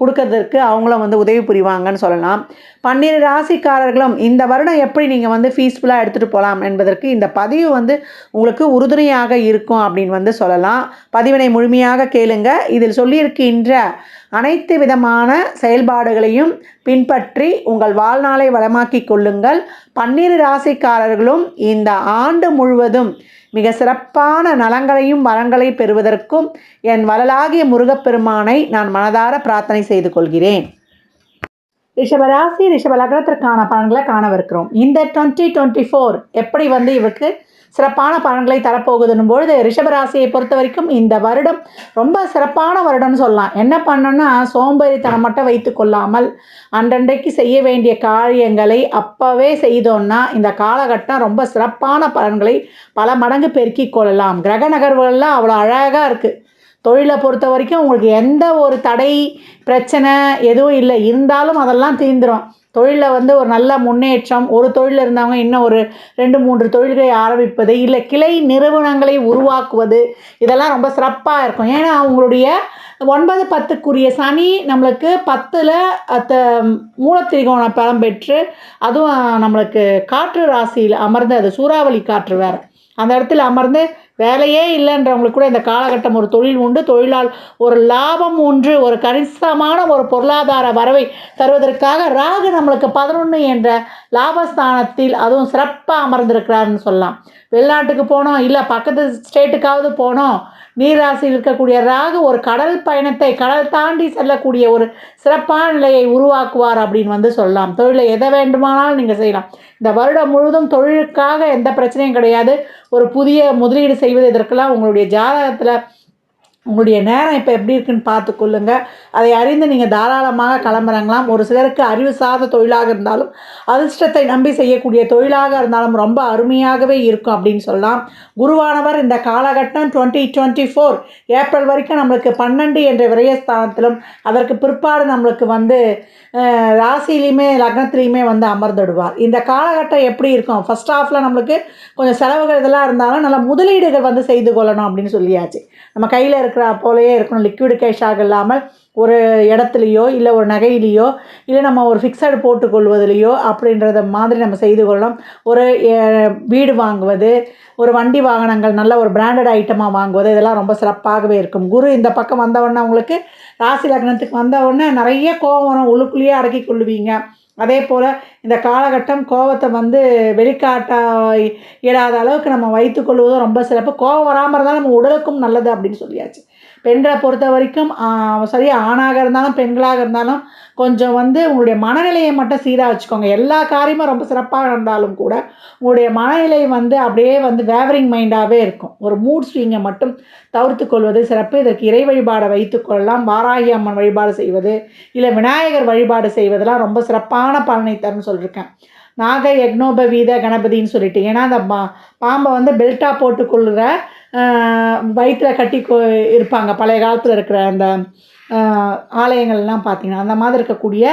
கொடுக்கறதற்கு அவங்களும் வந்து உதவி புரிவாங்கன்னு சொல்லலாம். பன்னிரு ராசிக்காரர்களும் இந்த வருடம் எப்படி நீங்கள் வந்து ஃபீஸ்ஃபுல்லாக எடுத்துகிட்டு போகலாம் என்பதற்கு இந்த பதிவு வந்து உங்களுக்கு உறுதுணையாக இருக்கும் அப்படின்னு வந்து சொல்லலாம். பதிவினை முழுமையாக கேளுங்க. இதில் சொல்லியிருக்கின்ற அனைத்து விதமான செயல்பாடுகளையும் பின்பற்றி உங்கள் வாழ்நாளை வளமாக்கிக் கொள்ளுங்கள். பன்னிரு ராசிக்காரர்களும் இந்த ஆண்டு முழுவதும் மிக சிறப்பான நலங்களையும் வரங்களை பெறுவதற்கும் என் வளலாகிய முருகப்பெருமானை நான் மனதார பிரார்த்தனை செய்து கொள்கிறேன். ரிஷபராசி ரிஷப லக்னத்திற்கான பலன்களை காணவிருக்கிறோம். இந்த டுவெண்ட்டி டுவெண்ட்டி ஃபோர் எப்படி வந்து இவருக்கு சிறப்பான பலன்களை தரப்போகுதுன்னும் பொழுது ரிஷபராசியை பொறுத்த வரைக்கும் இந்த வருடம் ரொம்ப சிறப்பான வருடம்னு சொல்லலாம். என்ன பண்ணணும்னா சோம்பேறித்தனம் மட்டும் வைத்து கொள்ளாமல் அன்றன்றைக்கு செய்ய வேண்டிய காரியங்களை அப்போவே செய்தோம்னா இந்த காலகட்டம் ரொம்ப சிறப்பான பலன்களை பல மடங்கு பெருக்கிக் கொள்ளலாம். கிரக நகர்வுகள்லாம் அவ்வளோ அழகாக இருக்குது தொழிலை பொறுத்த வரைக்கும் உங்களுக்கு எந்த ஒரு தடை பிரச்சனை எதுவும் இல்லை. இருந்தாலும் அதெல்லாம் தீர்ந்துடும் தொழிலில் வந்து ஒரு நல்ல முன்னேற்றம் ஒரு தொழில் இருந்தவங்க இன்னும் ஒரு ரெண்டு மூன்று தொழில்களை ஆரம்பிப்பது இல்லை கிளை நிறுவனங்களை உருவாக்குவது இதெல்லாம் ரொம்ப சிறப்பாக இருக்கும். ஏன்னா அவங்களுடைய ஒன்பது பத்துக்குரிய சனி நம்மளுக்கு பத்தில் அத்த மூலத்திரிகோண பலம் பெற்று அதுவும் நம்மளுக்கு காற்று ராசியில் அமர்ந்து அது சூறாவளி காற்று வேறு. அந்த இடத்துல அமர்ந்து வேலையே இல்லைன்றவங்களுக்கு கூட இந்த காலகட்டம் ஒரு தொழில் உண்டு. தொழிலால் ஒரு லாபம் ஒன்று ஒரு கணிசமான ஒரு பொருளாதார வரவை தருவதற்காக ராகு நம்மளுக்கு பதினொன்று என்ற லாபஸ்தானத்தில் அதுவும் சிறப்பாக அமர்ந்திருக்கிறாருன்னு சொல்லலாம். வெளிநாட்டுக்கு போனோம் இல்லை பக்கத்து ஸ்டேட்டுக்காவது போனோம். நீராசியில் இருக்கக்கூடிய ராகு ஒரு கடல் பயணத்தை கடல் தாண்டி செல்லக்கூடிய ஒரு சிறப்பான நிலையை உருவாக்குவார் அப்படின்னு வந்து சொல்லலாம். தொழிலை எதை வேண்டுமானாலும் நீங்கள் செய்யலாம். இந்த வருடம் முழுவதும் தொழிலுக்காக எந்த பிரச்சனையும் கிடையாது. ஒரு புதிய முதலீடு செய்வது இதற்கெல்லாம் உங்களுடைய ஜாதகத்தில் உங்களுடைய நேரம் இப்போ எப்படி இருக்குன்னு பார்த்து கொள்ளுங்க. அதை அறிந்து நீங்கள் தாராளமாக கிளம்புறங்களாம். ஒரு சிலருக்கு அறிவு சார்ந்த தொழிலாக இருந்தாலும் அதிர்ஷ்டத்தை நம்பி செய்யக்கூடிய தொழிலாக இருந்தாலும் ரொம்ப அருமையாகவே இருக்கும் அப்படின்னு சொல்லலாம். குருவானவர் இந்த காலகட்டம் டுவெண்ட்டி டுவெண்ட்டி ஃபோர் ஏப்ரல் வரைக்கும் நம்மளுக்கு பன்னெண்டு என்ற விரயஸ்தானத்திலும் அதற்கு பிற்பாடு நம்மளுக்கு வந்து ராசிலையுமே லக்னத்துலேயுமே வந்து அமர்ந்துடுவார். இந்த காலகட்டம் எப்படி இருக்கும்? ஃபஸ்ட் ஹாஃபில் நம்மளுக்கு கொஞ்சம் செலவுகள் இதெல்லாம் இருந்தாலும் நல்ல முதலீடுகள் வந்து செய்து கொள்ளணும் அப்படின்னு சொல்லியாச்சு. நம்ம கையில் இருக்கிற போலயே இருக்கணும். லிக்விட் கேஷாக இல்லாமல் ஒரு இடத்துலையோ இல்லை ஒரு நகையிலையோ இல்லை நம்ம ஒரு ஃபிக்ஸட் போட்டுக்கொள்வதிலையோ அப்படின்றத மாதிரி நம்ம செய்து கொள்ளணும் ஒரு வீடு வாங்குவது ஒரு வண்டி வாகனங்கள் நல்ல ஒரு பிராண்டட் ஐட்டமாக வாங்குவது இதெல்லாம் ரொம்ப சிறப்பாகவே இருக்கும். குரு இந்த பக்கம் வந்தவொடனே உங்களுக்கு ராசி லக்னத்துக்கு வந்தவுடனே நிறைய கோபம் வரும். உள்ளுக்குள்ளேயே அடக்கி கொள்ளுவீங்க. அதே போல் இந்த காலகட்டம் கோபத்தை வந்து வெளிக்காட்ட இடாத அளவுக்கு நம்ம வைத்துக்கொள்வதும் ரொம்ப சிறப்பு. கோபம் வராமல் இருந்தால் நம்ம உடலுக்கும் நல்லது அப்படின்னு சொல்லியாச்சு. பெண்களை பொறுத்த வரைக்கும் சரியாக ஆணாக இருந்தாலும் பெண்களாக இருந்தாலும் கொஞ்சம் வந்து உங்களுடைய மனநிலையை மட்டும் சீராக வச்சுக்கோங்க. எல்லா காரியமும் ரொம்ப சிறப்பாக இருந்தாலும் கூட உங்களுடைய மனநிலை வந்து அப்படியே வந்து வேவரிங் மைண்டாகவே இருக்கும். ஒரு மூட் ஸ்விங்கை மட்டும் தவிர்த்து கொள்வது சிறப்பு. இதற்கு இறை வழிபாடை வைத்து கொள்ளலாம். வாராகி அம்மன் வழிபாடு செய்வது இல்லை விநாயகர் வழிபாடு செய்வதெல்லாம் ரொம்ப சிறப்பான பலனை தரும்னு சொல்லியிருக்கேன். நாக யக்னோபவீத கணபதின்னு சொல்லிட்டு. ஏன்னா அந்த பா பாம்பை வந்து பெல்ட்டாக போட்டுக்கொள்கிற வயிற்றில் கட்டி கொ இருப்பாங்க. பழைய காலத்தில் இருக்கிற அந்த ஆலயங்கள்லாம் பார்த்தீங்கன்னா அந்த மாதிரி இருக்கக்கூடிய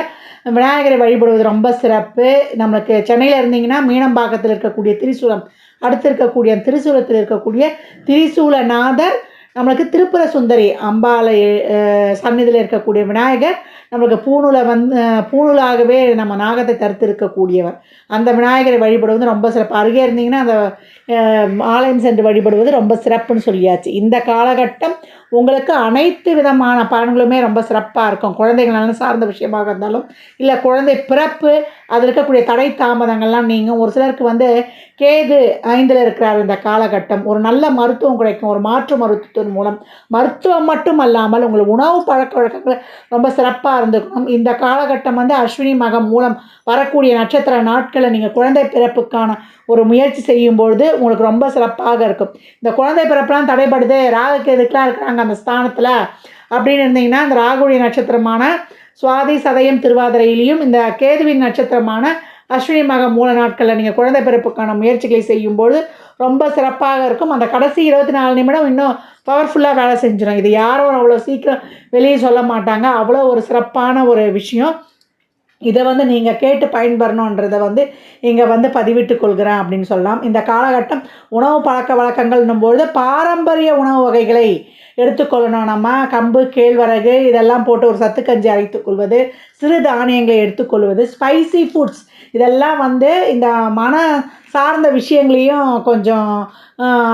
விநாயகரை வழிபடுவது ரொம்ப சிறப்பு. நம்மளுக்கு சென்னையில் இருந்தீங்கன்னா மீனம்பாக்கத்தில் இருக்கக்கூடிய திரிசூலம் அடுத்து இருக்கக்கூடிய திரிசூலத்தில் இருக்கக்கூடிய திரிசூலநாதர் நம்மளுக்கு திருப்புர சுந்தரி அம்பாலை சந்நிதியில் இருக்கக்கூடிய விநாயகர் நம்மளுக்கு பூணூலை வந்து பூணூலாகவே நம்ம நாகத்தை தடுத்து இருக்கக்கூடியவர் அந்த விநாயகரை வழிபடுவது ரொம்ப சிறப்பு. அருகே இருந்தீங்கன்னா அந்த ஆலயம் சென்று வழிபடுவது ரொம்ப சிறப்புன்னு சொல்லியாச்சு. இந்த காலகட்டம் உங்களுக்கு அனைத்து விதமான பலன்களுமே ரொம்ப சிறப்பாக இருக்கும். குழந்தைகள் சார்ந்த விஷயமாக இருந்தாலும் இல்லை குழந்தை பிறப்பு அதில் இருக்கக்கூடிய தடை தாமதங்கள்லாம் நீங்கள் ஒரு சிலருக்கு வந்து கேது ஐந்தில் இருக்கிறார் இந்த காலகட்டம். ஒரு நல்ல மருத்துவம் கிடைக்கும். ஒரு மாற்று மருத்துவத்தின் மூலம் மருத்துவம் மட்டும் அல்லாமல் உங்கள் உணவு பழக்க வழக்கங்கள் ரொம்ப சிறப்பாக இருந்துக்கணும். இந்த காலகட்டம் வந்து அஸ்வினி மகம் மூலம் வரக்கூடிய நட்சத்திர நாட்களில் நீங்கள் குழந்தை பிறப்புக்கான ஒரு முயற்சி செய்யும்பொழுது உங்களுக்கு ரொம்ப சிறப்பாக இருக்கும். இந்த குழந்தை பிறப்புலாம் தடைப்படுது ராகுக்கு எதுக்கெலாம் இருக்கிறாங்க. அந்த ஸ்தானத்தில் அப்படின்னு இருந்தீங்கன்னா அந்த ராகுடைய நட்சத்திரமான சுவாதி சதயம் திருவாதிரையிலையும் இந்த கேதுவின் நட்சத்திரமான அஸ்வினி மக மூல நாட்களில் நீங்கள் குழந்தை பிறப்புக்கான முயற்சிகளை செய்யும்போது ரொம்ப சிறப்பாக இருக்கும். அந்த கடைசி இருபத்தி நாலு நிமிடம் இன்னும் பவர்ஃபுல்லாக வேலை செஞ்சிடும் இது யாரும் அவ்வளோ சீக்கிரம் வெளியே சொல்ல மாட்டாங்க. அவ்வளோ ஒரு சிறப்பான ஒரு விஷயம். இதை வந்து நீங்கள் கேட்டு பயன்பெறணுன்றதை வந்து இங்கே வந்து பதிவிட்டு கொள்கிறேன் அப்படின்னு சொல்லலாம். இந்த காலகட்டம் உணவு பழக்க வழக்கங்கள்னும்போது பாரம்பரிய உணவு வகைகளை எடுத்துக்கொள்ளணும். நம்ம கம்பு கேழ்வரகு இதெல்லாம் போட்டு ஒரு சத்துக்கஞ்சி அரைத்துக்கொள்வது சிறு தானியங்களை எடுத்துக்கொள்வது ஸ்பைசி ஃபுட்ஸ் இதெல்லாம் வந்து இந்த மன சார்ந்த விஷயங்களையும் கொஞ்சம்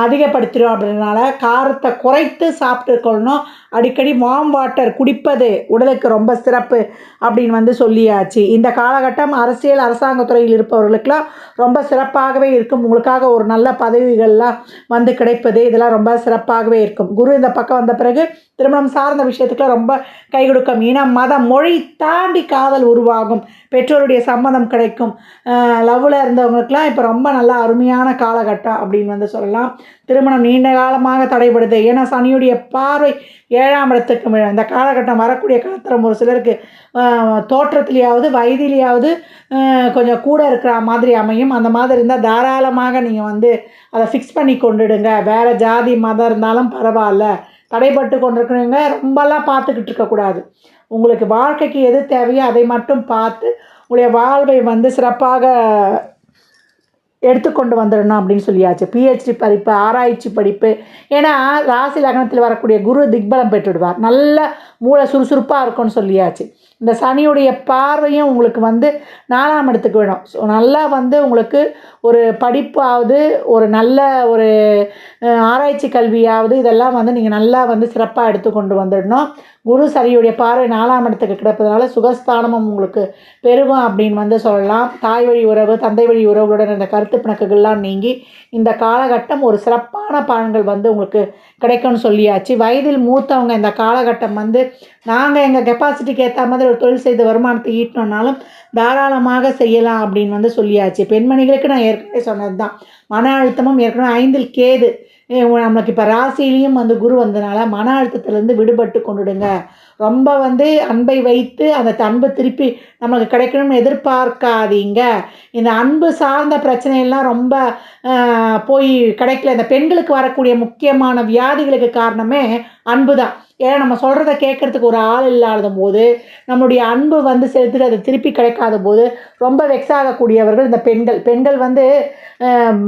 அதிகப்படுத்திடும் அப்படின்றனால காரத்தை குறைத்து சாப்பிட்டுக்கொள்ளணும். அடிக்கடி வார்ம் வாட்டர் குடிப்பது உடலுக்கு ரொம்ப சிறப்பு அப்படின்னு வந்து சொல்லியாச்சு. இந்த காலகட்டம் அரசியல் அரசாங்க துறையில் இருப்பவர்களுக்கெல்லாம் ரொம்ப சிறப்பாகவே இருக்கும். உங்களுக்காக ஒரு நல்ல பதவிகள்லாம் வந்து கிடைப்பது இதெல்லாம் ரொம்ப சிறப்பாகவே இருக்கும். குரு இந்த பக்கம் வந்த பிறகு திருமணம் சார்ந்த விஷயத்துக்குலாம் ரொம்ப கை கொடுக்கும். இனம் மதம் மொழி தாண்டி காதல் உருவாகும். பெற்றோருடைய சம்மதம் கிடைக்கும். லவ்வில் இருந்தவங்களுக்குலாம் இப்போ ரொம்ப நல்லா அருமையான காலகட்டம் அப்படின்னு வந்து சொல்லலாம். திருமணம் நீண்ட காலமாக தடைபடுது. ஏன்னா சனியுடைய பார்வை ஏழாம் இடத்துக்கு இந்த காலகட்டம் வரக்கூடிய காலத்தில் ஒரு சிலருக்கு தோற்றத்திலேயாவது வயதிலேயாவது கொஞ்சம் கூட இருக்கிற மாதிரி அமையும். அந்த மாதிரி இருந்தால் தாராளமாக நீங்கள் வந்து அதை ஃபிக்ஸ் பண்ணி கொண்டுடுங்க. வேறு ஜாதி மதம் இருந்தாலும் பரவாயில்ல. தடைப்பட்டு கொண்டிருக்கிறவங்க ரொம்பலாம் பார்த்துக்கிட்டு இருக்கக்கூடாது உங்களுக்கு வாழ்க்கைக்கு எது தேவையோ அதை மட்டும் பார்த்து உங்களுடைய வாழ்வை வந்து சிறப்பாக எடுத்துக்கொண்டு வந்துடணும் அப்படின்னு சொல்லியாச்சு. பிஹெச்டி படிப்பு ஆராய்ச்சி படிப்பு. ஏன்னா ராசி லக்னத்தில் வரக்கூடிய குரு திக்பலம் பெற்றுடுவார் நல்ல மூளை சுறுசுறுப்பாக இருக்கும்னு சொல்லியாச்சு. இந்த சனியுடைய பார்வையும் உங்களுக்கு வந்து நாலாம் இடத்துக்கு வேணும். ஸோ நல்லா வந்து உங்களுக்கு ஒரு படிப்பாவது ஒரு நல்ல ஒரு ஆராய்ச்சி கல்வியாவது இதெல்லாம் வந்து நீங்கள் நல்லா வந்து சிறப்பாக எடுத்து கொண்டு வந்துடணும். குரு சரியுடைய பார்வை நாலாம் இடத்துக்கு கிடப்பதனால சுகஸ்தானமும் உங்களுக்கு பெருகும் அப்படின்னு வந்து சொல்லலாம். தாய் வழி உறவு தந்தை வழி உறவுகளுடன் இந்த கருத்து பிணக்குகள்லாம் நீங்கி இந்த காலகட்டம் ஒரு சிறப்பான பலன்கள் வந்து உங்களுக்கு கிடைக்கும்னு சொல்லியாச்சு. வயதில் மூத்தவங்க இந்த காலகட்டம் வந்து நாங்கள் எங்கள் கெப்பாசிட்டிக்கு ஏற்ற மாதிரி தொழில் செய்த வருமானத்தை ஈட்டினோம்னாலும் தாராளமாக செய்யலாம் அப்படின்னு வந்து சொல்லியாச்சு. பெண்மணிகளுக்கு நான் ஏற்கனவே சொன்னது தான் மன அழுத்தமும் ஏற்கனவே ஐந்தில் கேது. நம்மளுக்கு இப்போ ராசிலையும் வந்து குரு வந்ததுனால மன அழுத்தத்துலேருந்து விடுபட்டு கொண்டுடுங்க. ரொம்ப வந்து அன்பை வைத்து அந்த அன்பு திருப்பி நமக்கு கிடைக்கணும்னு எதிர்பார்க்காதீங்க. இந்த அன்பு சார்ந்த பிரச்சனையெல்லாம் ரொம்ப போய் கிடைக்கல. இந்த பெண்களுக்கு வரக்கூடிய முக்கியமான வியாதிகளுக்கு காரணமே அன்பு தான் ஏன்னா நம்ம சொல்கிறத கேட்குறதுக்கு ஒரு ஆள் இல்லாத போது நம்மளுடைய அன்பு வந்து செலுத்திட்டு அதை திருப்பி கிடைக்காத போது ரொம்ப வெக்ஸ் ஆகக்கூடியவர்கள் இந்த பெண்கள். பெண்கள் வந்து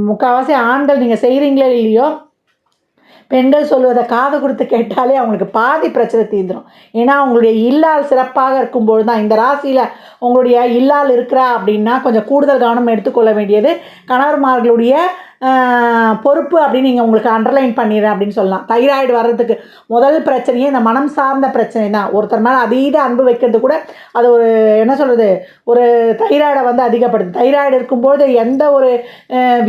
முக்கால்வாசி ஆண்கள் நீங்கள் செய்கிறீங்களே இல்லையோ பெண்கள் சொல்வதை காது கொடுத்து கேட்டாலே அவங்களுக்கு பாதி பிரச்சனை தீர்ந்துடும் ஏன்னா அவங்களுடைய இல்லால் சிறப்பாக இருக்கும்பொழுது தான் இந்த ராசியில் உங்களுடைய இல்லால் இருக்கிறா அப்படின்னா கொஞ்சம் கூடுதல் கவனம் எடுத்துக்கொள்ள வேண்டியது கணவர்மார்களுடைய பொறுப்பு அப்படின்னு நீங்கள் உங்களுக்கு அண்டர்லைன் பண்ணிடுறேன் அப்படின்னு சொல்லலாம். தைராய்டு வர்றதுக்கு முதல் பிரச்சனையே இந்த மனம் சார்ந்த பிரச்சனை தான். ஒருத்தர் மேலே அதீத அன்பு வைக்கிறது கூட அது ஒரு என்ன சொல்கிறது ஒரு தைராய்டை வந்து அதிகப்படுது. தைராய்டு இருக்கும்போது எந்த ஒரு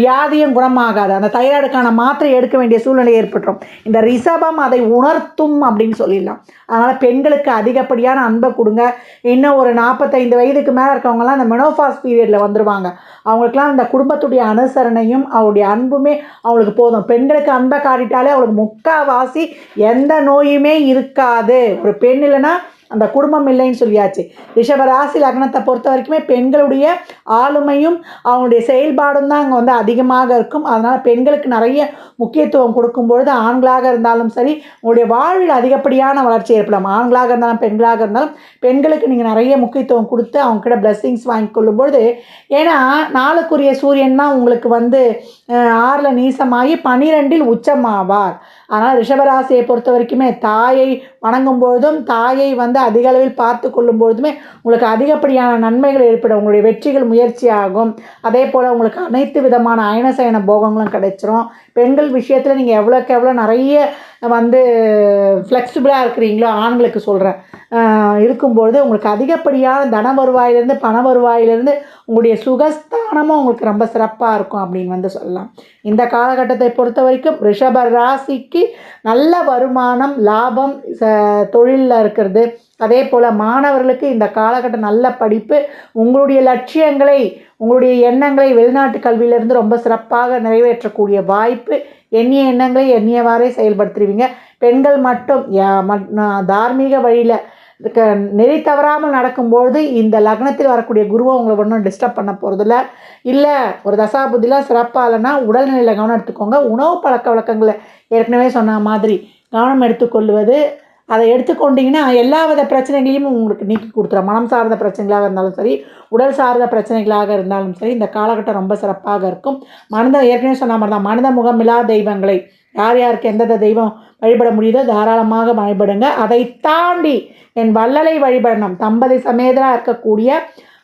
வியாதியும் குணமாகாது. அந்த தைராய்டுக்கான மாத்திரை எடுக்க வேண்டிய சூழ்நிலை ஏற்பட்டுரும். இந்த ரிசபம் அதை உணர்த்தும் அப்படின்னு சொல்லிடலாம். அதனால் பெண்களுக்கு அதிகப்படியான அன்பை கொடுங்க. இன்னும் ஒரு நாற்பத்தைந்து வயதுக்கு மேலே இருக்கவங்கலாம் இந்த மெனோஃபாஸ் பீரியடில் வந்துடுவாங்க அவங்களுக்குலாம் இந்த குடும்பத்துடைய அனுசரணையும் அவருடைய அன்புமே அவளுக்கு போதும். பெண்களுக்கு அன்பை காட்டிட்டாலே அவளுக்கு முக்கால்வாசி எந்த நோயுமே இருக்காது. ஒரு பெண் இல்லைன்னா அந்த குடும்பம் இல்லைன்னு சொல்லியாச்சு. ரிஷபராசி லக்னத்தை பொறுத்த வரைக்குமே பெண்களுடைய ஆளுமையும் அவங்களுடைய செயல்பாடும் தான் அங்கே வந்து அதிகமாக இருக்கும். அதனால் பெண்களுக்கு நிறைய முக்கியத்துவம் கொடுக்கும் பொழுது ஆண்களாக இருந்தாலும் சரி உங்களுடைய வாழ்வில் அதிகப்படியான வளர்ச்சி ஏற்படும். ஆண்களாக இருந்தாலும் பெண்களாக இருந்தாலும் பெண்களுக்கு நீங்கள் நிறைய முக்கியத்துவம் கொடுத்து அவங்கக்கிட்ட பிளெஸ்ஸிங்ஸ் வாங்கி கொள்ளும்பொழுது ஏன்னா நாளுக்குரிய சூரியன் தான் உங்களுக்கு வந்து ஆறில் நீசமாகி பனிரெண்டில் உச்சமாவார். ஆனால் ரிஷபராசியை பொறுத்த வரைக்குமே தாயை வணங்கும் பொழுதும் தாயை வந்து அதிக அளவில் பார்த்து கொள்ளும் பொழுதுமே உங்களுக்கு அதிகப்படியான நன்மைகள் ஏற்படும். உங்களுடைய வெற்றிகள் முயற்சியாகும். அதே போல் உங்களுக்கு அனைத்து விதமான அயனசயன போகங்களும் கிடைச்சிரும். பெண்கள் விஷயத்தில் நீங்கள் எவ்வளோக்கு எவ்வளோ நிறைய வந்து ஃப்ளெக்சிபிளாக இருக்கிறீங்களோ ஆண்களுக்கு சொல்கிறேன் இருக்கும்பொழுது உங்களுக்கு அதிகப்படியான தன வருவாயிலேருந்து பண வருவாயிலேருந்து உங்களுடைய சுகஸ்தானமும் உங்களுக்கு ரொம்ப சிறப்பாக இருக்கும் அப்படின்னு வந்து சொல்லலாம். இந்த காலகட்டத்தை பொறுத்த வரைக்கும் ரிஷப ராசிக்கு நல்ல வருமானம் லாபம் ச தொழிலில் இருக்கிறது அதே போல் மாணவர்களுக்கு இந்த காலகட்டம் நல்ல படிப்பு உங்களுடைய லட்சியங்களை உங்களுடைய எண்ணங்களை வெளிநாட்டு கல்வியிலிருந்து ரொம்ப சிறப்பாக நிறைவேற்றக்கூடிய வாய்ப்பு எண்ணிய எண்ணங்களை எண்ணியவாறே செயல்படுத்துருவீங்க. பெண்கள் மட்டும் தார்மீக வழியில் நெறி தவறாமல் நடக்கும்பொழுது இந்த லக்னத்தில் வரக்கூடிய குருவை உங்களை ஒன்றும் டிஸ்டர்ப் பண்ண போகிறதில்ல இல்லை ஒரு தசாபுத்திலாம் சிறப்பாக இல்லைன்னா உடல்நிலையில் கவனம் எடுத்துக்கோங்க. உணவு பழக்க வழக்கங்களை ஏற்கனவே சொன்ன மாதிரி கவனம் எடுத்துக்கொள்வது அதை எடுத்துக்கொண்டிங்கன்னா எல்லா வித பிரச்சனைகளையும் உங்களுக்கு நீக்கி கொடுத்துரும். மனம் சார்ந்த பிரச்சனைகளாக இருந்தாலும் சரி உடல் சார்ந்த பிரச்சனைகளாக இருந்தாலும் சரி இந்த காலகட்டம் ரொம்ப சிறப்பாக இருக்கும். மனித ஏற்கனவே சொன்ன மாதிரி தான் மனித முகமில்லா தெய்வங்களை யார் யாருக்கு எந்தெந்த தெய்வம் வழிபட முடியுதோ தாராளமாக வழிபடுங்க. அதை தாண்டி என் வள்ளலை வழிபடணும். தம்பதி சமேதராக இருக்கக்கூடிய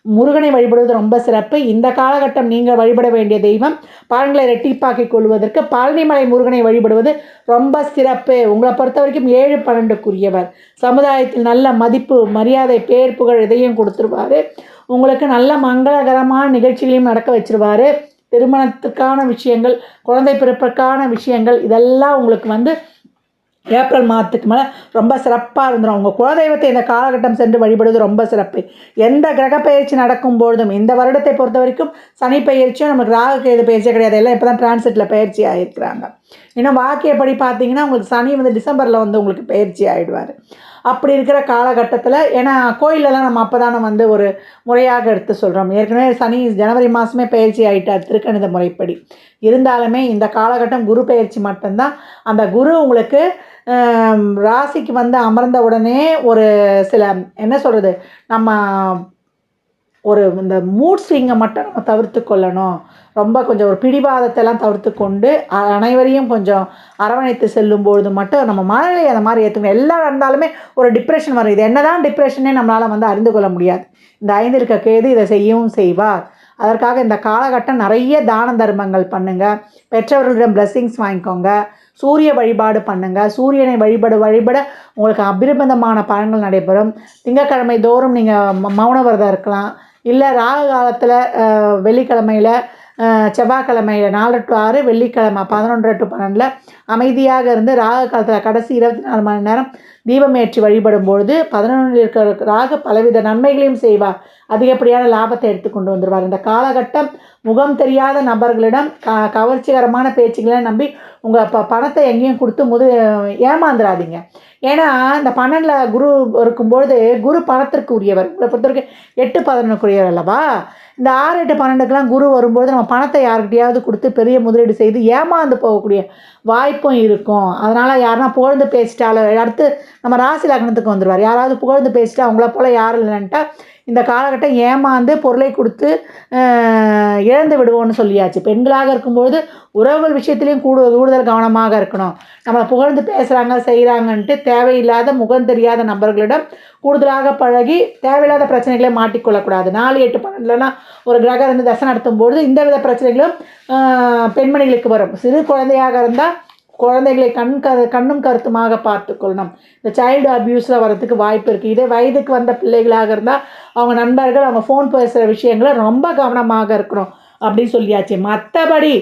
முருகனை வழிபடுவது ரொம்ப சிறப்பு. இந்த காலகட்டம் நீங்கள் வழிபட வேண்டிய தெய்வம் பலன்களை ரெட்டிப்பாக்கிக் கொள்வதற்கு பழனிமலை முருகனை வழிபடுவது ரொம்ப சிறப்பு. உங்களை பொறுத்த வரைக்கும் ஏழு பன்னெண்டுக்குரியவர். சமுதாயத்தில் நல்ல மதிப்பு மரியாதை பேர் புகழ் இதையும் கொடுத்துருவாரு. உங்களுக்கு நல்ல மங்களகரமான நிகழ்ச்சிகளையும் நடக்க வச்சிருவார். திருமணத்துக்கான விஷயங்கள் குழந்தை பிறப்புக்கான விஷயங்கள் இதெல்லாம் உங்களுக்கு வந்து ஏப்ரல் மாதத்துக்கு மேலே ரொம்ப சிறப்பாக இருந்துடும் உங்கள் குலதெய்வத்தை இந்த காலகட்டம் சென்று வழிபடுவது ரொம்ப சிறப்பு. எந்த கிரக பயிற்சி நடக்கும் பொழுதும் இந்த வருடத்தை பொறுத்த வரைக்கும் சனி பயிற்சியும் நமக்கு ராகு கேது பயிற்சியே கிடையாது. எல்லாம் இப்போ தான் டிரான்சிட்டில் பயிற்சி ஆகிருக்கிறாங்க இன்னும் வாக்கியப்படி பார்த்தீங்கன்னா உங்களுக்கு சனி வந்து டிசம்பரில் வந்து உங்களுக்கு பயிற்சி ஆகிடுவார் அப்படி இருக்கிற காலகட்டத்தில் ஏன்னா கோயிலெல்லாம் நம்ம அப்போ தானே வந்து ஒரு முறையாக எடுத்து சொல்கிறோம் ஏற்கனவே சனி ஜனவரி மாதமே பயிற்சி ஆகிட்டார் திருக்கணித முறைப்படி. இருந்தாலுமே இந்த காலகட்டம் குரு பயிற்சி மட்டும்தான். அந்த குரு உங்களுக்கு ராசிக்கு வந்து அமர்ந்த உடனே ஒரு சில என்ன சொல்கிறது நம்ம ஒரு இந்த மூட் ஸ்விங்கை மட்டும் நம்ம தவிர்த்து கொள்ளணும். ரொம்ப கொஞ்சம் ஒரு பிடிவாதத்தெல்லாம் தவிர்த்து கொண்டு அனைவரையும் கொஞ்சம் அரவணைத்து செல்லும் பொழுது மட்டும் நம்ம மனநிலை அந்த மாதிரி ஏற்றுக்கணும் எல்லாம் இருந்தாலுமே ஒரு டிப்ரெஷன் வரும். இது என்னதான் டிப்ரெஷனே நம்மளால் வந்து அறிந்து கொள்ள முடியாது. இந்த ஐந்து இருக்க கேது இதை செய்யவும் செய்வார். அதற்காக இந்த காலகட்டம் நிறைய தான தர்மங்கள் பண்ணுங்கள் பெற்றவர்களிடம் பிளெஸ்ஸிங்ஸ் வாங்கிக்கோங்க. சூரிய வழிபாடு பண்ணுங்க. சூரியனை வழிபட வழிபட உங்களுக்கு அபிரபந்தமான பலன்கள் நடைபெறும். திங்கட்கிழமை தோறும் நீங்கள் மௌன விரதம் இருக்கலாம். இல்லை ராகு காலத்தில் வெள்ளிக்கிழமையில் செவ்வாய்க்கிழமையில் நாலு டு ஆறு வெள்ளிக்கிழமை பதினொன்று டு பன்னெண்டில் அமைதியாக இருந்து ராக காலத்தில் கடைசி இருபத்தி நாலு மணி நேரம் தீபம் ஏற்றி வழிபடும் பொழுது பதினொன்றில் இருக்கிற ராக பலவித நன்மைகளையும் செய்வார். அதிகப்படியான லாபத்தை எடுத்து கொண்டு வந்துடுவார் இந்த காலகட்டம் முகம் தெரியாத நபர்களிடம் க கவர்ச்சிகரமான பேச்சுகளை நம்பி உங்கள் ப பணத்தை எங்கேயும் கொடுத்து முது ஏமாந்துடாதீங்க ஏன்னா இந்த பன்னெண்டில் குரு இருக்கும்பொழுது குரு பணத்திற்கு உரியவர். உங்களை பொறுத்த வரைக்கும் எட்டு பதினொன்றுக்குரியவர் அல்லவா? இந்த ஆறு எட்டு பன்னெண்டுக்கெலாம் குரு வரும்போது நம்ம பணத்தை யாருக்கிட்டையாவது கொடுத்து பெரிய முதலீடு செய்து ஏமாந்து போகக்கூடிய வாய்ப்பு மயக்கம் இருக்கும். அதனால் யாருனா புகழ்ந்து பேசிட்டாலோ அடுத்து நம்ம ராசி லக்னத்துக்கு வந்துடுவார் யாராவது புகழ்ந்து பேசிட்டா அவங்கள போல் யாரும் இல்லைன்ட்டா இந்த காலகட்டம் ஏமாந்து பொருளை கொடுத்து இழந்து விடுவோம்னு சொல்லியாச்சு. பெண்களாக இருக்கும்போது உறவுகள் விஷயத்துலையும் கூடு கூடுதல் கவனமாக இருக்கணும். நம்மளை புகழ்ந்து பேசுகிறாங்க செய்கிறாங்கன்ட்டு தேவையில்லாத முகம் தெரியாத நபர்களிடம் கூடுதலாக பழகி தேவையில்லாத பிரச்சனைகளை மாட்டிக்கொள்ளக்கூடாது. நாலு எட்டு பன்னெண்டுலனா ஒரு கிரகம் இருந்து தசை நடத்தும்போது இந்த வித பிரச்சனைகளும் பெண்மணிகளுக்கு வரும். சிறு குழந்தையாக இருந்தால் குழந்தைகளை கண் க கண்ணும் கருத்துமாக பார்த்துக்கொள்ளணும். இந்த சைல்டு அப்யூஸில் வரதுக்கு வாய்ப்பு இருக்குது இதே வயதுக்கு வந்த பிள்ளைகளாக இருந்தால் அவங்க நண்பர்கள் அவங்க ஃபோன் பேசுகிற விஷயங்களை ரொம்ப கவனமாக இருக்கணும் அப்படின்னு சொல்லியாச்சு. மற்றபடி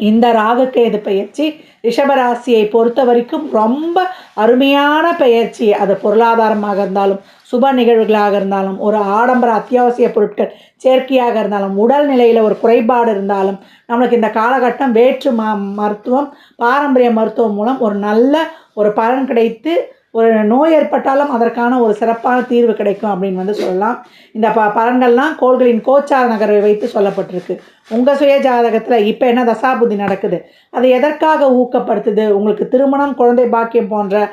இந்த ராகுகேது பயிற்சி. ரிஷபராசியை பொறுத்த வரைக்கும் ரொம்ப அருமையான பயிற்சி. அது பொருளாதாரமாக இருந்தாலும் சுப நிகழ்வுகளாக இருந்தாலும் ஒரு ஆடம்பர அத்தியாவசிய பொருட்கள் சேர்க்கையாக இருந்தாலும் உடல் நிலையில் ஒரு குறைபாடு இருந்தாலும் நம்மளுக்கு இந்த காலகட்டம் வேற்று ம மருத்துவம் பாரம்பரிய மருத்துவம் மூலம் ஒரு நல்ல ஒரு பலன் கிடைத்து ஒரு நோய் ஏற்பட்டாலும் அதற்கான ஒரு சிறப்பான தீர்வு கிடைக்கும் அப்படின்னு வந்து சொல்லலாம். இந்த ப பலன்கள்லாம் கோள்களின் கோச்சார நகரை வைத்து சொல்லப்பட்டிருக்கு. உங்கள் சுய ஜாதகத்தில் இப்போ என்ன தசாபுதி நடக்குது? அது எதற்காக ஊக்கப்படுத்துது? உங்களுக்கு திருமணம் குழந்தை பாக்கியம் போன்ற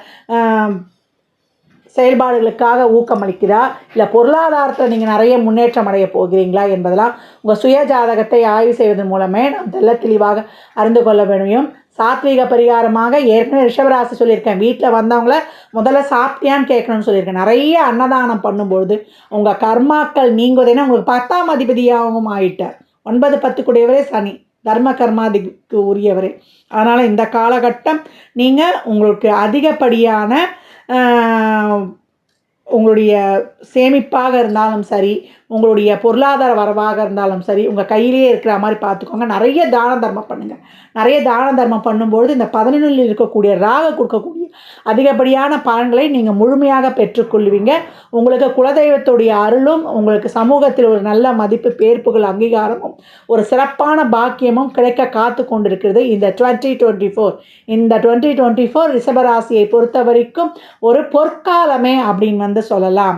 செயல்பாடுகளுக்காக ஊக்கமளிக்குதா இல்லை பொருளாதாரத்தில் நீங்கள் நிறைய முன்னேற்றம் அடைய போகிறீங்களா என்பதெல்லாம் உங்கள் சுய ஜாதகத்தை ஆய்வு செய்வதன் மூலமே நாம் தெல்ல தெளிவாக அறிந்து கொள்ள வேண்டும் சாத்வீக பரிகாரமாக ஏற்கனவே ரிஷபராசி சொல்லியிருக்கேன். வீட்டில் வந்தவங்கள முதல்ல சாப்பிட்டியான்னு கேட்கணும்னு சொல்லியிருக்கேன். நிறைய அன்னதானம் பண்ணும்பொழுது உங்கள் கர்மாக்கள் நீங்குவதுன்னா உங்களுக்கு பத்தாம் அதிபதியாகவும் ஆயிட்டார். ஒன்பது பத்து கூடியவரே சனி. தர்ம கர்மாதிக்கு உரியவர். அதனால் இந்த காலகட்டம் நீங்கள் உங்களுக்கு அதிகப்படியான உங்களுடைய சேமிப்பாக இருந்தாலும் சரி உங்களுடைய பொருளாதார வரவாக இருந்தாலும் சரி உங்கள் கையிலேயே இருக்கிற மாதிரி பார்த்துக்கோங்க. நிறைய தான தர்மம் பண்ணுங்கள் நிறைய தான தர்மம் பண்ணும்பொழுது இந்த பதினொன்றில் இருக்கக்கூடிய ராக கொடுக்கக்கூடிய அதிகப்படியான பலன்களை நீங்கள் முழுமையாக பெற்றுக்கொள்வீங்க உங்களுக்கு குலதெய்வத்துடைய அருளும் உங்களுக்கு சமூகத்தில் ஒரு நல்ல மதிப்பு பேர்ப்புகள் அங்கீகாரமும் ஒரு சிறப்பான பாக்கியமும் கிடைக்க காத்து கொண்டிருக்கிறது இந்த டுவெண்ட்டி டுவெண்ட்டி ஃபோர். இந்த டுவெண்ட்டி டுவெண்ட்டி ஃபோர் ரிஷபராசியை பொறுத்த வரைக்கும் ஒரு பொற்காலமே அப்படின்னு வந்து சொல்லலாம்.